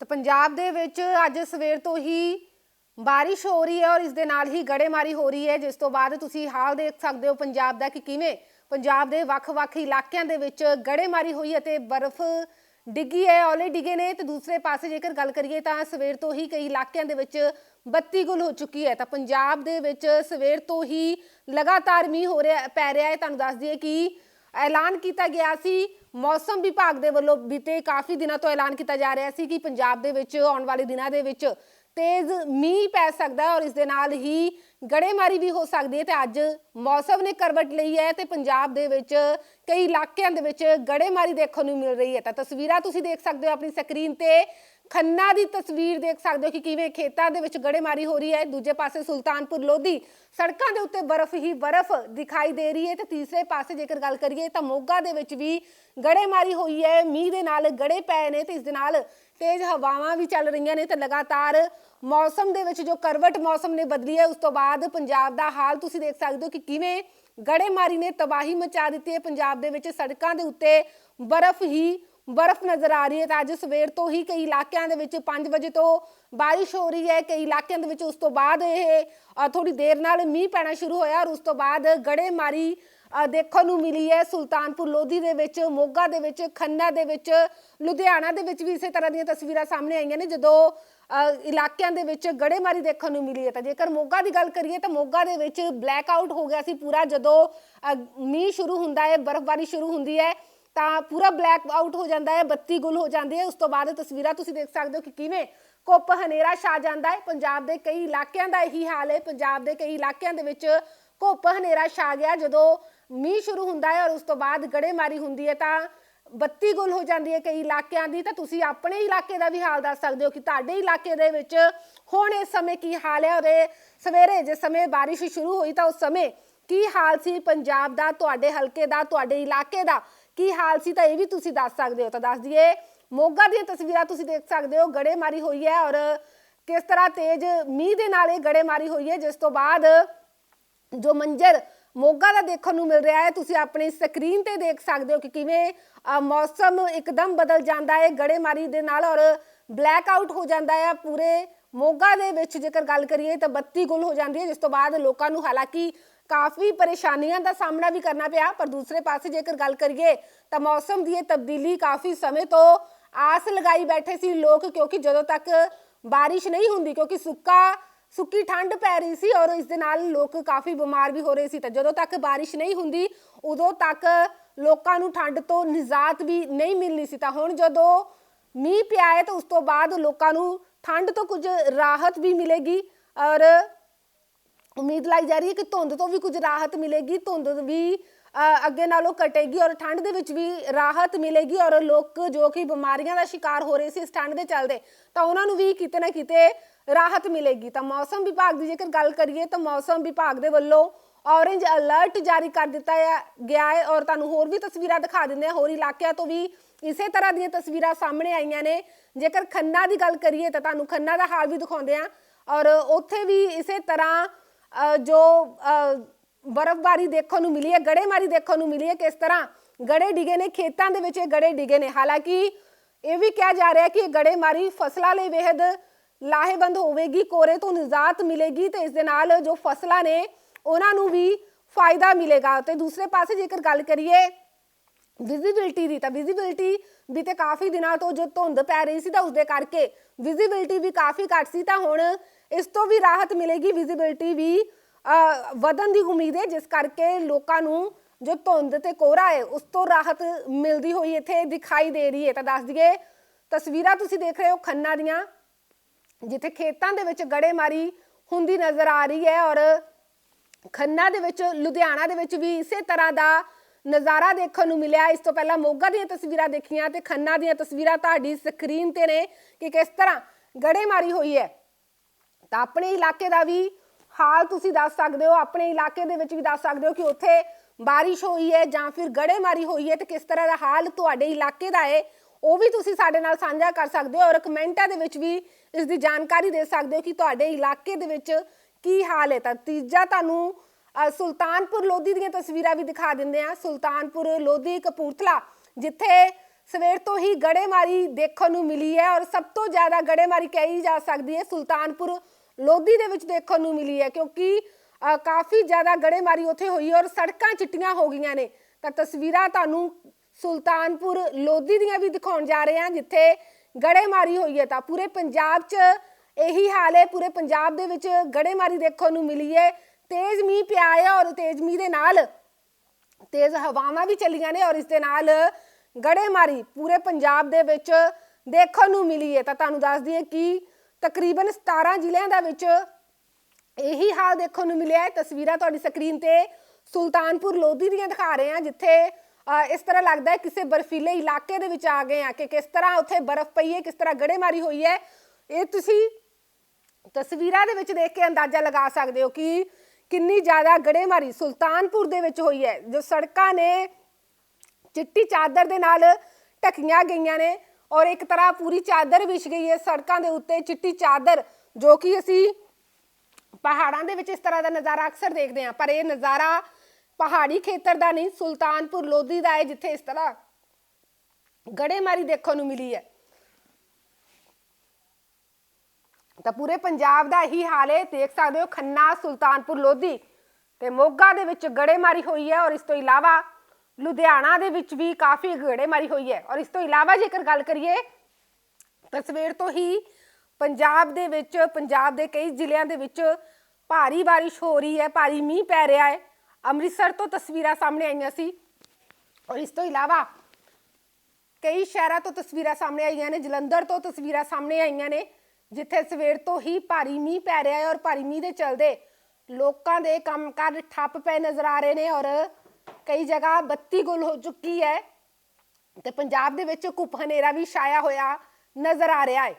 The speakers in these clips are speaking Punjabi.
ਤਾਂ ਪੰਜਾਬ ਦੇ ਵਿੱਚ ਅੱਜ ਸਵੇਰ ਤੋਂ ਹੀ ਬਾਰਿਸ਼ ਹੋ ਰਹੀ ਹੈ ਔਰ ਇਸ ਦੇ ਨਾਲ ਹੀ ਗੜੇਮਾਰੀ ਹੋ ਰਹੀ ਹੈ, ਜਿਸ ਤੋਂ ਬਾਅਦ ਤੁਸੀਂ ਹਾਲ ਦੇਖ ਸਕਦੇ ਹੋ ਪੰਜਾਬ ਦਾ ਕਿ ਕਿਵੇਂ ਪੰਜਾਬ ਦੇ ਵੱਖ-ਵੱਖ ਇਲਾਕਿਆਂ ਦੇ ਵਿੱਚ ਗੜੇਮਾਰੀ ਹੋਈ ਅਤੇ ਬਰਫ਼ ਡਿੱਗੀ ਹੈ, ਔਲੇ ਡਿੱਗੇ ਨੇ। ਤੇ ਦੂਸਰੇ ਪਾਸੇ ਜੇਕਰ ਗੱਲ ਕਰੀਏ ਤਾਂ ਸਵੇਰ ਤੋਂ ਹੀ ਕਈ ਇਲਾਕਿਆਂ ਦੇ ਵਿੱਚ ਬੱਤੀ ਗੁਲ ਹੋ ਚੁੱਕੀ ਹੈ। ਤਾਂ ਪੰਜਾਬ ਦੇ ਵਿੱਚ ਸਵੇਰ ਤੋਂ ਹੀ ਲਗਾਤਾਰ ਮੀਂਹ ਹੋ ਰਿਹਾ, ਪੈ ਰਿਹਾ ਹੈ। ਤੁਹਾਨੂੰ ਦੱਸ ਦਈਏ ਕਿ ਐਲਾਨ ਕੀਤਾ ਗਿਆ ਸੀ ਮੌਸਮ ਵਿਭਾਗ ਦੇ ਵੱਲੋਂ ਬੀਤੇ ਕਾਫੀ ਦਿਨਾਂ ਤੋਂ ਐਲਾਨ ਕੀਤਾ ਜਾ ਰਿਹਾ ਸੀ ਕਿ ਪੰਜਾਬ ਦੇ ਵਿੱਚ ਆਉਣ ਵਾਲੇ ਦਿਨਾਂ ਦੇ ਵਿੱਚ ਤੇਜ਼ ਮੀਂਹ ਪੈ ਸਕਦਾ ਹੈ ਔਰ ਇਸ ਦੇ ਨਾਲ ਹੀ ਗੜੇਮਾਰੀ ਵੀ ਹੋ ਸਕਦੀ ਹੈ ਤੇ ਅੱਜ ਮੌਸਮ ਨੇ ਕਰਵਟ ਲਈ ਹੈ ਤੇ ਪੰਜਾਬ ਦੇ ਵਿੱਚ ਕਈ ਇਲਾਕਿਆਂ ਦੇ ਵਿੱਚ ਗੜੇਮਾਰੀ ਦੇਖਣ ਨੂੰ ਮਿਲ ਰਹੀ ਹੈ। ਤਾਂ ਤਸਵੀਰਾਂ ਤੁਸੀਂ ਦੇਖ ਸਕਦੇ ਹੋ ਆਪਣੀ ਸਕਰੀਨ ਤੇ। ਖੰਨਾ ਦੀ ਤਸਵੀਰ ਦੇਖ ਸਕਦੇ ਹੋ ਕਿ ਕਿਵੇਂ ਖੇਤਾਂ ਦੇ ਵਿੱਚ ਗੜੇਮਾਰੀ ਹੋ ਰਹੀ ਹੈ। ਦੂਜੇ ਪਾਸੇ ਸੁਲਤਾਨਪੁਰ ਲੋਧੀ ਸੜਕਾਂ ਦੇ ਉੱਤੇ ਬਰਫ਼ ਹੀ ਬਰਫ਼ ਦਿਖਾਈ ਦੇ ਰਹੀ ਹੈ ਤੇ ਤੀਸਰੇ ਪਾਸੇ ਜੇਕਰ ਗੱਲ ਕਰੀਏ ਤਾਂ ਮੋਗਾ ਦੇ ਵਿੱਚ ਵੀ ਗੜੇਮਾਰੀ ਹੋਈ ਹੈ। ਮੀਂਹ ਦੇ ਨਾਲ ਗੜੇ ਪਏ ਨੇ ਤੇ ਇਸ ਦੇ ਨਾਲ ਤੇਜ਼ ਹਵਾਵਾਂ ਵੀ ਚੱਲ ਰਹੀਆਂ ਨੇ ਤੇ ਲਗਾਤਾਰ ਮੌਸਮ ਦੇ ਵਿੱਚ ਜੋ ਕਰਵਟ ਮੌਸਮ ਨੇ ਬਦਲੀ ਹੈ, ਉਸ ਤੋਂ ਬਾਅਦ ਪੰਜਾਬ ਦਾ ਹਾਲ ਤੁਸੀਂ ਦੇਖ ਸਕਦੇ ਹੋ ਕਿ ਕਿਵੇਂ ਗੜੇਮਾਰੀ ਨੇ ਤਬਾਹੀ ਮਚਾ ਦਿੱਤੀ ਹੈ। ਪੰਜਾਬ ਦੇ ਵਿੱਚ ਸੜਕਾਂ ਦੇ ਉੱਤੇ ਬਰਫ਼ ਹੀ ਬਰਫ਼ ਨਜ਼ਰ ਆ ਰਹੀ ਹੈ ਤਾਂ ਅੱਜ ਸਵੇਰ ਤੋਂ ਹੀ ਕਈ ਇਲਾਕਿਆਂ ਦੇ ਵਿੱਚ 5 ਵਜੇ ਤੋਂ ਬਾਰਿਸ਼ ਹੋ ਰਹੀ ਹੈ। ਕਈ ਇਲਾਕਿਆਂ ਦੇ ਵਿੱਚ ਉਸ ਤੋਂ ਬਾਅਦ ਇਹ ਥੋੜੀ ਦੇਰ ਨਾਲ ਮੀਂਹ ਪੈਣਾ ਸ਼ੁਰੂ ਹੋਇਆ ਔਰ ਉਸ ਤੋਂ ਬਾਅਦ ਗੜੇਮਾਰੀ ਅ, ਦੇਖਣ ਨੂੰ ਮਿਲੀ ਹੈ। ਸੁਲਤਾਨਪੁਰ ਲੋਧੀ ਦੇ ਵਿੱਚ ਮੋਗਾ ਦੇ ਵਿੱਚ ਖੰਨਾ ਦੇ ਵਿੱਚ ਲੁਧਿਆਣਾ ਦੇ ਵਿੱਚ ਵੀ ਇਸੇ ਤਰ੍ਹਾਂ ਦੀਆਂ ਤਸਵੀਰਾਂ ਸਾਹਮਣੇ ਆਈਆਂ ਨੇ ਜਦੋਂ ਇਲਾਕਿਆਂ ਦੇ ਵਿੱਚ ਗੜੇਮਾਰੀ ਦੇਖਣ ਨੂੰ ਮਿਲੀ ਹੈ। ਤਾਂ ਜੇਕਰ ਮੋਗਾ ਦੀ ਗੱਲ ਕਰੀਏ ਤਾਂ ਮੋਗਾ ਦੇ ਵਿੱਚ ਬਲੈਕ ਆਊਟ ਹੋ ਗਿਆ ਸੀ ਪੂਰਾ ਜਦੋਂ ਮੀਂਹ ਸ਼ੁਰੂ ਹੁੰਦਾ ਹੈ ਬਰਫ਼ਬਾਰੀ ਸ਼ੁਰੂ ਹੁੰਦੀ ਹੈ। ਤਾਂ ਪੂਰਾ ਬਲੈਕ ਆਊਟ ਹੋ ਜਾਂਦਾ ਹੈ, ਬੱਤੀ ਗੁੱਲ ਹੋ ਜਾਂਦੀ ਹੈ। ਉਸ ਤੋਂ ਬਾਅਦ ਤਸਵੀਰਾਂ ਤੁਸੀਂ ਦੇਖ ਸਕਦੇ ਹੋ ਕਿ ਕਿਵੇਂ ਕੁੱਪ ਹਨੇਰਾ ਛਾ ਜਾਂਦਾ ਹੈ। ਪੰਜਾਬ ਦੇ ਕਈ ਇਲਾਕਿਆਂ ਦਾ ਇਹੀ ਹਾਲ ਹੈ। ਪੰਜਾਬ ਦੇ ਕਈ ਇਲਾਕਿਆਂ ਦੇ ਵਿੱਚ ਕੁੱਪ ਹਨੇਰਾ ਛਾ ਗਿਆ। ਜਦੋਂ ਮੀਂਹ ਸ਼ੁਰੂ ਹੁੰਦਾ ਹੈ ਔਰ ਉਸ ਤੋਂ ਬਾਅਦ ਗੜੇਮਾਰੀ ਹੁੰਦੀ ਹੈ ਤਾਂ ਬੱਤੀ ਗੁੱਲ ਹੋ ਜਾਂਦੀ ਹੈ ਕਈ ਇਲਾਕਿਆਂ ਦੀ। ਤਾਂ ਤੁਸੀਂ ਆਪਣੇ ਇਲਾਕੇ ਦਾ ਵੀ ਹਾਲ ਦੱਸ ਸਕਦੇ ਹੋ ਕਿ ਤੁਹਾਡੇ ਇਲਾਕੇ ਦੇ ਵਿੱਚ ਹੁਣ ਇਸ ਸਮੇਂ ਕੀ ਹਾਲ ਹੈ? ਔਰ ਇਹ ਸਵੇਰੇ ਜਿਸ ਸਮੇਂ ਬਾਰਿਸ਼ ਸ਼ੁਰੂ ਹੋਈ ਤਾਂ ਉਸ ਸਮੇਂ ਕੀ ਹਾਲ ਸੀ? ਪੰਜਾਬ ਦਾ, ਤੁਹਾਡੇ ਹਲਕੇ ਦਾ, ਤੁਹਾਡੇ ਇਲਾਕੇ ਦਾ ਕੀ ਹਾਲ ਸੀ ਤਾਂ ਇਹ ਵੀ ਤੁਸੀਂ ਦੱਸ ਸਕਦੇ ਹੋ। ਤਾਂ ਦੱਸ ਦਈਏ, ਮੋਗਾ ਦੀਆਂ ਤਸਵੀਰਾਂ ਤੁਸੀਂ ਦੇਖ ਸਕਦੇ ਹੋ, ਗੜੇਮਾਰੀ ਹੋਈ ਹੈ ਔਰ ਕਿਸ ਤਰ੍ਹਾਂ ਤੇਜ਼ ਮੀਂਹ ਦੇ ਨਾਲ ਇਹ ਗੜੇਮਾਰੀ ਹੋਈ ਹੈ, ਜਿਸ ਤੋਂ ਬਾਅਦ ਜੋ ਮੰਜ਼ਰ ਮੋਗਾ ਦਾ ਦੇਖਣ ਨੂੰ ਮਿਲ ਰਿਹਾ ਹੈ, ਤੁਸੀਂ ਆਪਣੀ ਸਕਰੀਨ ਤੇ ਦੇਖ ਸਕਦੇ ਹੋ ਕਿ ਕਿਵੇਂ ਮੌਸਮ ਇੱਕਦਮ ਬਦਲ ਜਾਂਦਾ ਹੈ ਗੜੇਮਾਰੀ ਦੇ ਨਾਲ ਔਰ ਬਲੈਕ ਆਊਟ ਹੋ ਜਾਂਦਾ ਹੈ ਪੂਰੇ ਮੋਗਾ ਦੇ ਵਿੱਚ। ਜੇਕਰ ਗੱਲ ਕਰੀਏ ਤਾਂ ਬੱਤੀ ਗੁੱਲ ਹੋ ਜਾਂਦੀ ਹੈ, ਜਿਸ ਤੋਂ ਬਾਅਦ ਲੋਕਾਂ ਨੂੰ ਹਾਲਾਂਕਿ ਕਾਫੀ ਪਰੇਸ਼ਾਨੀਆਂ ਦਾ ਸਾਹਮਣਾ ਵੀ ਕਰਨਾ ਪਿਆ, ਪਰ ਦੂਸਰੇ ਪਾਸੇ ਜੇਕਰ ਗੱਲ ਕਰੀਏ ਤਾਂ ਮੌਸਮ ਦੀ ਇਹ ਤਬਦੀਲੀ ਕਾਫੀ ਸਮੇਂ ਤੋਂ ਆਸ ਲਗਾਈ ਬੈਠੇ ਸੀ ਲੋਕ, ਕਿਉਂਕਿ ਜਦੋਂ ਤੱਕ ਬਾਰਿਸ਼ ਨਹੀਂ ਹੁੰਦੀ, ਕਿਉਂਕਿ ਸੁੱਕਾ, ਸੁੱਕੀ ਠੰਡ ਪੈ ਰਹੀ ਸੀ ਔਰ ਇਸ ਦੇ ਨਾਲ ਲੋਕ ਕਾਫੀ ਬਿਮਾਰ ਵੀ ਹੋ ਰਹੇ ਸੀ। ਤਾਂ ਜਦੋਂ ਤੱਕ ਬਾਰਿਸ਼ ਨਹੀਂ ਹੁੰਦੀ, ਉਦੋਂ ਤੱਕ ਲੋਕਾਂ ਨੂੰ ਠੰਡ ਤੋਂ ਨਿਜਾਤ ਵੀ ਨਹੀਂ ਮਿਲਣੀ ਸੀ। ਤਾਂ ਹੁਣ ਜਦੋਂ ਮੀਂਹ ਪਿਆ ਹੈ, ਤਾਂ ਉਸ ਤੋਂ ਬਾਅਦ ਲੋਕਾਂ ਨੂੰ ਠੰਡ ਤੋਂ ਕੁਝ ਰਾਹਤ ਵੀ ਮਿਲੇਗੀ ਔਰ ਉਮੀਦ ਲਾਈ ਜਾ ਰਹੀ ਹੈ ਕਿ ਧੁੰਦ ਤੋਂ ਵੀ ਕੁਝ ਰਾਹਤ ਮਿਲੇਗੀ ਧੁੰਦ ਵੀ ਅ, ਅੱਗੇ ਨਾਲੋਂ ਘਟੇਗੀ ਔਰ ਠੰਡ ਦੇ ਵਿੱਚ ਵੀ ਰਾਹਤ ਮਿਲੇਗੀ ਔਰ ਲੋਕ ਜੋ ਕਿ ਬਿਮਾਰੀਆਂ ਦਾ ਸ਼ਿਕਾਰ ਹੋ ਰਹੇ ਸੀ ਇਸ ਠੰਡ ਦੇ ਚੱਲਦੇ ਤਾਂ ਉਹਨਾਂ ਨੂੰ ਵੀ ਕਿਤੇ ਨਾ ਕਿਤੇ ਰਾਹਤ ਮਿਲੇਗੀ। ਤਾਂ ਮੌਸਮ ਵਿਭਾਗ ਦੀ ਜੇਕਰ ਗੱਲ ਕਰੀਏ ਤਾਂ ਮੌਸਮ ਵਿਭਾਗ ਦੇ ਵੱਲੋਂ ਔਰੇਂਜ ਅਲਰਟ ਜਾਰੀ ਕਰ ਦਿੱਤਾ ਗਿਆ ਹੈ ਔਰ ਤੁਹਾਨੂੰ ਹੋਰ ਵੀ ਤਸਵੀਰਾਂ ਦਿਖਾ ਦਿੰਦੇ ਹਾਂ। ਹੋਰ ਇਲਾਕਿਆਂ ਤੋਂ ਵੀ ਇਸੇ ਤਰ੍ਹਾਂ ਦੀਆਂ ਤਸਵੀਰਾਂ ਸਾਹਮਣੇ ਆਈਆਂ ਨੇ। ਜੇਕਰ ਖੰਨਾ ਦੀ ਗੱਲ ਕਰੀਏ ਤਾਂ ਤੁਹਾਨੂੰ ਖੰਨਾ ਦਾ ਹਾਲ ਵੀ ਦਿਖਾਉਂਦੇ ਆ ਔਰ ਉੱਥੇ ਵੀ ਇਸੇ ਤਰ੍ਹਾਂ ਜੋ ਅ, ਬਰਫ਼ਬਾਰੀ ਦੇਖਣ ਨੂੰ ਮਿਲੀ ਹੈ ਗੜੇਮਾਰੀ ਦੇਖਣ ਨੂੰ ਮਿਲੀ ਹੈ ਕਿਸ ਤਰ੍ਹਾਂ ਗੜੇ ਡਿਗੇ ਨੇ ਖੇਤਾਂ ਦੇ ਵਿੱਚ ਇਹ ਗੜੇ ਡਿਗੇ ਨੇ। ਹਾਲਾਂਕਿ ਇਹ ਵੀ ਕਿਹਾ ਜਾ ਰਿਹਾ ਹੈ ਕਿ ਇਹ ਗੜੇਮਾਰੀ ਫਸਲਾਂ ਲਈ ਬੇहद ਲਾਹੇਵੰਦ ਹੋਵੇਗੀ ਕੋਰੇ ਤੋਂ ਨਿਜਾਤ ਮਿਲੇਗੀ ਤੇ ਇਸ ਦੇ ਨਾਲ ਜੋ ਫਸਲਾਂ ਨੇ ਉਹਨਾਂ ਨੂੰ ਵੀ ਫਾਇਦਾ ਮਿਲੇਗਾ। ਤੇ ਦੂਸਰੇ ਪਾਸੇ ਜੇਕਰ ਗੱਲ ਕਰੀਏ ਵਿਜ਼ਿਬਿਲਟੀ ਦੀ, ਤਾਂ ਵਿਜ਼ਿਬਿਲਟੀ ਵੀ ਤੇ ਕਾਫੀ ਦਿਨਾਂ ਤੋਂ ਜੋ ਧੁੰਦ ਪੈ ਰਹੀ ਸੀ ਤਾਂ ਉਸਦੇ ਕਰਕੇ ਵਿਜ਼ਿਬਿਲਟੀ ਵੀ ਕਾਫੀ ਘੱਟ ਸੀ, ਤਾਂ ਹੁਣ ਇਸ ਤੋਂ ਵੀ ਰਾਹਤ ਮਿਲੇਗੀ ਵਿਜ਼ਿਬਿਲਟੀ ਵੀ ਵਧਣ ਦੀ ਉਮੀਦ ਹੈ, ਜਿਸ ਕਰਕੇ ਲੋਕਾਂ ਨੂੰ ਜੋ ਧੁੰਦ ਤੇ ਕੋਹਰਾ ਹੈ, ਉਸ ਤੋਂ ਰਾਹਤ ਮਿਲਦੀ ਹੋਈ ਇੱਥੇ ਦਿਖਾਈ ਦੇ ਰਹੀ ਹੈ। ਤਾਂ ਦੱਸ ਦਈਏ, ਤਸਵੀਰਾਂ ਤੁਸੀਂ ਦੇਖ ਰਹੇ ਹੋ ਖੰਨਾ ਦੀਆਂ, ਜਿੱਥੇ ਖੇਤਾਂ ਦੇ ਵਿੱਚ ਗੜੇਮਾਰੀ ਹੁੰਦੀ ਨਜ਼ਰ ਆ ਰਹੀ ਹੈ ਔਰ ਖੰਨਾ ਦੇ ਵਿੱਚ, ਲੁਧਿਆਣਾ ਦੇ ਵਿੱਚ ਵੀ ਇਸੇ ਤਰ੍ਹਾਂ ਦਾ ਨਜ਼ਾਰਾ ਦੇਖਣ ਨੂੰ ਮਿਲਿਆ। ਇਸ ਤੋਂ ਪਹਿਲਾਂ ਮੋਗਾ ਦੀਆਂ ਤਸਵੀਰਾਂ ਦੇਖੀਆਂ ਤੇ ਖੰਨਾ ਦੀਆਂ ਤਸਵੀਰਾਂ ਤੁਹਾਡੀ ਸਕਰੀਨ ਤੇ ਨੇ ਕਿ ਕਿਸ ਤਰ੍ਹਾਂ ਗੜੇਮਾਰੀ ਹੋਈ ਹੈ। ਤਾਂ ਆਪਣੇ ਇਲਾਕੇ ਦਾ ਵੀ ਹਾਲ ਤੁਸੀਂ ਦੱਸ ਸਕਦੇ ਹੋ, ਆਪਣੇ ਇਲਾਕੇ ਦੇ ਵਿੱਚ ਵੀ ਦੱਸ ਸਕਦੇ ਹੋ ਕਿ ਉੱਥੇ ਬਾਰਿਸ਼ ਹੋਈ ਹੈ ਜਾਂ ਫਿਰ ਗੜੇਮਾਰੀ ਹੋਈ ਹੈ ਤੇ ਕਿਸ ਤਰ੍ਹਾਂ ਦਾ ਹਾਲ ਤੁਹਾਡੇ ਇਲਾਕੇ ਦਾ ਹੈ, ਉਹ ਵੀ ਤੁਸੀਂ ਸਾਡੇ ਨਾਲ ਸਾਂਝਾ ਕਰ ਸਕਦੇ ਹੋ ਔਰ ਕਮੈਂਟਾਂ ਦੇ ਵਿੱਚ ਵੀ ਇਸ ਦੀ ਜਾਣਕਾਰੀ ਦੇ ਸਕਦੇ ਹੋ ਕਿ ਤੁਹਾਡੇ ਇਲਾਕੇ ਦੇ ਵਿੱਚ ਕੀ ਹਾਲ ਹੈ। ਤਾਂ ਤੀਜਾ ਤੁਹਾਨੂੰ ਸੁਲਤਾਨਪੁਰ ਲੋਧੀ ਦੀਆਂ ਤਸਵੀਰਾਂ ਵੀ ਦਿਖਾ ਦਿੰਦੇ ਆ ਸੁਲਤਾਨਪੁਰ ਲੋਧੀ ਕਪੂਰਥਲਾ, ਜਿੱਥੇ ਸਵੇਰ ਤੋਂ ਹੀ ਗੜੇਮਾਰੀ ਦੇਖਣ ਨੂੰ ਮਿਲੀ ਹੈ ਔਰ ਸਭ ਤੋਂ ਜ਼ਿਆਦਾ ਗੜੇਮਾਰੀ ਕਹੀ ਜਾ ਸਕਦੀ ਹੈ, ਸੁਲਤਾਨਪੁਰ ਲੋਧੀ ਦੇ ਵਿੱਚ ਦੇਖਣ ਨੂੰ ਮਿਲੀ ਹੈ, ਕਿਉਂਕਿ ਕਾਫੀ ਜ਼ਿਆਦਾ ਗੜੇਮਾਰੀ ਉੱਥੇ ਹੋਈ ਹੈ ਔਰ ਸੜਕਾਂ ਚਿੱਟੀਆਂ ਹੋ ਗਈਆਂ ਨੇ। ਤਾਂ ਤਸਵੀਰਾਂ ਤੁਹਾਨੂੰ ਸੁਲਤਾਨਪੁਰ ਲੋਧੀ ਦੀਆਂ ਵੀ ਦਿਖਾਉਣ ਜਾ ਰਹੇ ਹਾਂ, ਜਿੱਥੇ ਗੜੇਮਾਰੀ ਹੋਈ ਹੈ। ਤਾਂ ਪੂਰੇ ਪੰਜਾਬ 'ਚ ਇਹੀ ਹਾਲ ਹੈ, ਪੂਰੇ ਪੰਜਾਬ ਦੇ ਵਿੱਚ ਗੜੇਮਾਰੀ ਦੇਖਣ ਨੂੰ ਮਿਲੀ ਹੈ। ਤੇਜ਼ ਮੀਂਹ ਪਿਆ ਹੈ ਔਰ ਤੇਜ਼ ਮੀਂਹ ਦੇ ਨਾਲ ਤੇਜ਼ ਹਵਾਵਾਂ ਵੀ ਚੱਲੀਆਂ ਨੇ ਔਰ ਇਸ ਦੇ ਨਾਲ ਗੜੇਮਾਰੀ ਪੂਰੇ ਪੰਜਾਬ ਦੇ ਵਿੱਚ ਦੇਖਣ ਨੂੰ ਮਿਲੀ ਹੈ। ਤਾਂ ਤੁਹਾਨੂੰ ਦੱਸ ਦਈਏ ਕਿ ਤਕਰੀਬਨ 17 ਜ਼ਿਲ੍ਹਿਆਂ ਦਾ ਵਿੱਚ ਇਹੀ ਹਾਲ ਦੇਖਣ ਨੂੰ ਮਿਲਿਆ ਹੈ। ਤਸਵੀਰਾਂ ਤੁਹਾਡੀ ਸਕਰੀਨ ਤੇ ਸੁਲਤਾਨਪੁਰ ਲੋਧੀ ਦੀਆਂ ਦਿਖਾ ਰਹੇ ਹਾਂ ਜਿੱਥੇ ਅ, ਇਸ ਤਰ੍ਹਾਂ ਲੱਗਦਾ ਹੈ ਕਿਸੇ ਬਰਫੀਲੇ ਇਲਾਕੇ ਦੇ ਵਿੱਚ ਆ ਗਏ ਆ ਕਿ ਕਿਸ ਤਰ੍ਹਾਂ ਉੱਥੇ ਬਰਫ਼ ਪਈ ਹੈ ਕਿਸ ਤਰ੍ਹਾਂ ਗੜੇਮਾਰੀ ਹੋਈ ਹੈ। ਇਹ ਤੁਸੀਂ ਤਸਵੀਰਾਂ ਦੇ ਵਿੱਚ ਦੇਖ ਕੇ ਅੰਦਾਜ਼ਾ ਲਗਾ ਸਕਦੇ ਹੋ ਕਿ ਕਿੰਨੀ ਜ਼ਿਆਦਾ ਗੜੇਮਾਰੀ ਸੁਲਤਾਨਪੁਰ ਦੇ ਵਿੱਚ ਹੋਈ ਹੈ, ਜੋ ਸੜਕਾਂ ਨੇ ਚਿੱਟੀ ਚਾਦਰ ਦੇ ਨਾਲ ਢਕੀਆਂ ਗਈਆਂ ਨੇ ਔਰ ਇੱਕ ਤਰ੍ਹਾਂ ਪੂਰੀ ਚਾਦਰ ਵਿਛ ਗਈ ਹੈ ਸੜਕਾਂ ਦੇ ਉੱਤੇ ਚਿੱਟੀ ਚਾਦਰ, ਜੋ ਕਿ ਅਸੀਂ ਪਹਾੜਾਂ ਦੇ ਵਿੱਚ ਇਸ ਤਰ੍ਹਾਂ ਦਾ ਨਜ਼ਾਰਾ ਅਕਸਰ ਦੇਖਦੇ ਹਾਂ, ਪਰ ਇਹ ਨਜ਼ਾਰਾ ਪਹਾੜੀ ਖੇਤਰ ਦਾ ਨਹੀਂ, ਸੁਲਤਾਨਪੁਰ ਲੋਧੀ ਦਾ ਹੈ, ਜਿੱਥੇ ਇਸ ਤਰ੍ਹਾਂ ਗੜੇਮਾਰੀ ਦੇਖਣ ਨੂੰ ਮਿਲੀ ਹੈ। ਤਾਂ ਪੂਰੇ ਪੰਜਾਬ ਦਾ ਇਹੀ ਹਾਲ ਹੈ। ਦੇਖ ਸਕਦੇ ਹੋ, ਖੰਨਾ, ਸੁਲਤਾਨਪੁਰ, ਲੋਧੀ ਤੇ ਮੋਗਾ ਦੇ ਵਿੱਚ ਗੜੇਮਾਰੀ ਹੋਈ ਹੈ ਔਰ ਇਸ ਤੋਂ ਇਲਾਵਾ ਲੁਧਿਆਣਾ ਦੇ ਵਿੱਚ ਵੀ ਕਾਫੀ ਗੜੇਮਾਰੀ ਹੋਈ ਹੈ। ਔਰ ਇਸ ਤੋਂ ਇਲਾਵਾ ਜੇਕਰ ਗੱਲ ਕਰੀਏ, ਤਾਂ ਸਵੇਰ ਤੋਂ ਹੀ ਪੰਜਾਬ ਦੇ ਵਿੱਚ, ਪੰਜਾਬ ਦੇ ਕਈ ਜ਼ਿਲ੍ਹਿਆਂ ਦੇ ਵਿੱਚ ਭਾਰੀ ਬਾਰਿਸ਼ ਹੋ ਰਹੀ ਹੈ, ਭਾਰੀ ਮੀਂਹ ਪੈ ਰਿਹਾ ਹੈ। ਅੰਮ੍ਰਿਤਸਰ ਤੋਂ ਤਸਵੀਰਾਂ ਸਾਹਮਣੇ ਆਈਆਂ ਸੀ। ਔਰ ਇਸ ਤੋਂ ਇਲਾਵਾ ਕਈ ਸ਼ਹਿਰਾਂ ਤੋਂ ਤਸਵੀਰਾਂ ਸਾਹਮਣੇ ਆਈਆਂ ਨੇ, ਜਲੰਧਰ ਤੋਂ ਤਸਵੀਰਾਂ ਸਾਹਮਣੇ ਆਈਆਂ ਨੇ। ਜਿੱਥੇ ਸਵੇਰ ਤੋਂ ਹੀ ਭਾਰੀ ਮੀਂਹ ਪੈ ਰਿਹਾ ਹੈ ਔਰ ਭਾਰੀ ਮੀਂਹ ਦੇ ਚਲਦੇ ਲੋਕਾਂ ਦੇ ਕੰਮਕਾਰ ਠੱਪ ਪਏ ਨਜ਼ਰ ਆ ਰਹੇ ਨੇ ਔਰ ਕਈ ਜਗ੍ਹਾ ਬੱਤੀ ਗੁੱਲ ਹੋ ਚੁੱਕੀ ਹੈ ਤੇ ਪੰਜਾਬ ਦੇ ਵਿੱਚ ਘੁੱਪ ਹਨੇਰਾ ਵੀ ਛਾਇਆ ਹੋਇਆ ਨਜ਼ਰ ਆ ਰਿਹਾ ਹੈ।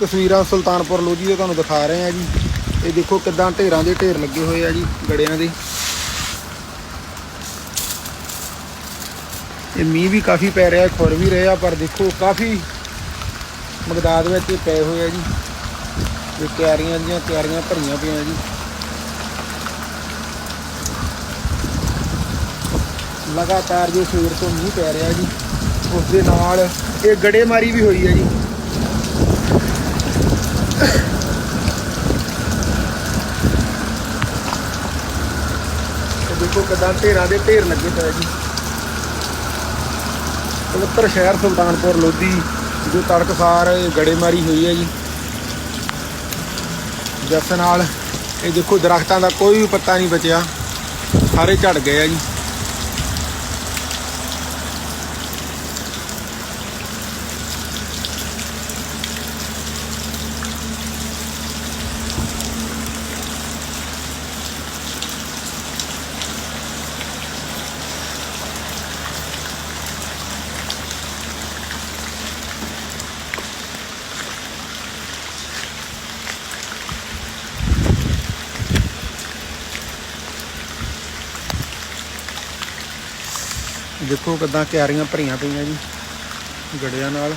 ਤਸਵੀਰਾਂ ਸੁਲਤਾਨਪੁਰ ਲੋਧੀ ਦੇ ਤੁਹਾਨੂੰ ਦਿਖਾ ਰਹੇ ਆ ਜੀ। ਇਹ ਦੇਖੋ ਕਿਦਾਂ ਢੇਰਾਂ ਦੇ ਢੇਰ ਲੱਗੇ ਹੋਏ ਆ ਜੀ, ਗੜਿਆਂ ਦੇ। ਇਹ ਮੀਂਹ ਵੀ ਕਾਫੀ ਪੈ ਰਿਹਾ, ਖੁਰ ਵੀ ਰਿਹਾ ਪਰ ਦੇਖੋ ਕਾਫੀ ਮਕਦਾਦ ਵਿੱਚ ਇਹ ਪਏ ਹੋਏ ਆ ਜੀ। ਇਹ ਤਿਆਰੀਆਂ ਦੀਆਂ ਤਿਆਰੀਆਂ ਭਰੀਆਂ ਪਈਆਂ ਜੀ। ਲਗਾਤਾਰ ਜੋ ਸਵੇਰ ਤੋਂ ਮੀਂਹ ਪੈ ਰਿਹਾ ਜੀ ਉਸ ਦੇ ਨਾਲ ਇਹ ਗੜੇਮਾਰੀ ਵੀ ਹੋਈ ਹੈ ਜੀ। ਤੇ ਦੇਖੋ ਕਿਦਾਂ ਢੇਰਾਂ ਦੇ ਢੇਰ ਲੱਗੇ ਪਏ ਜੀ। ਪਵਿੱਤਰ ਸ਼ਹਿਰ ਸੁਲਤਾਨਪੁਰ ਲੋਧੀ, ਜੋ ਤੜਕਸਾਰ ਇਹ ਗੜੇਮਾਰੀ ਹੋਈ ਹੈ ਜੀ। ਜਿਸ ਨਾਲ ਇਹ ਦੇਖੋ ਦਰਖਤਾਂ ਦਾ ਕੋਈ ਵੀ ਪੱਤਾ ਨਹੀਂ ਬਚਿਆ। ਸਾਰੇ ਝੜ ਗਏ ਆ ਜੀ। ਦੇਖੋ ਕਿਦਾਂ ਕਿਆਰੀਆਂ ਭਰੀਆਂ ਪਈਆਂ ਜੀ ਗੜਿਆਂ ਨਾਲ।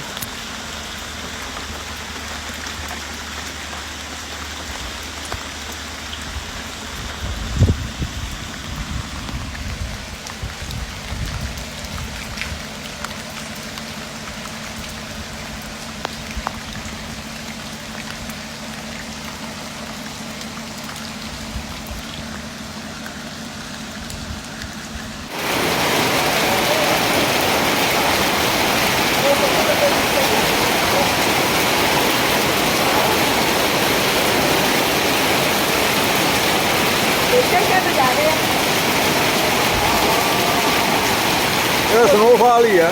什么花里啊？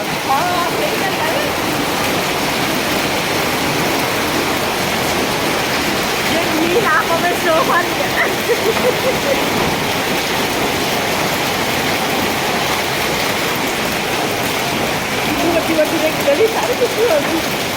你拿我们说话呢？你这个地方今啥都不。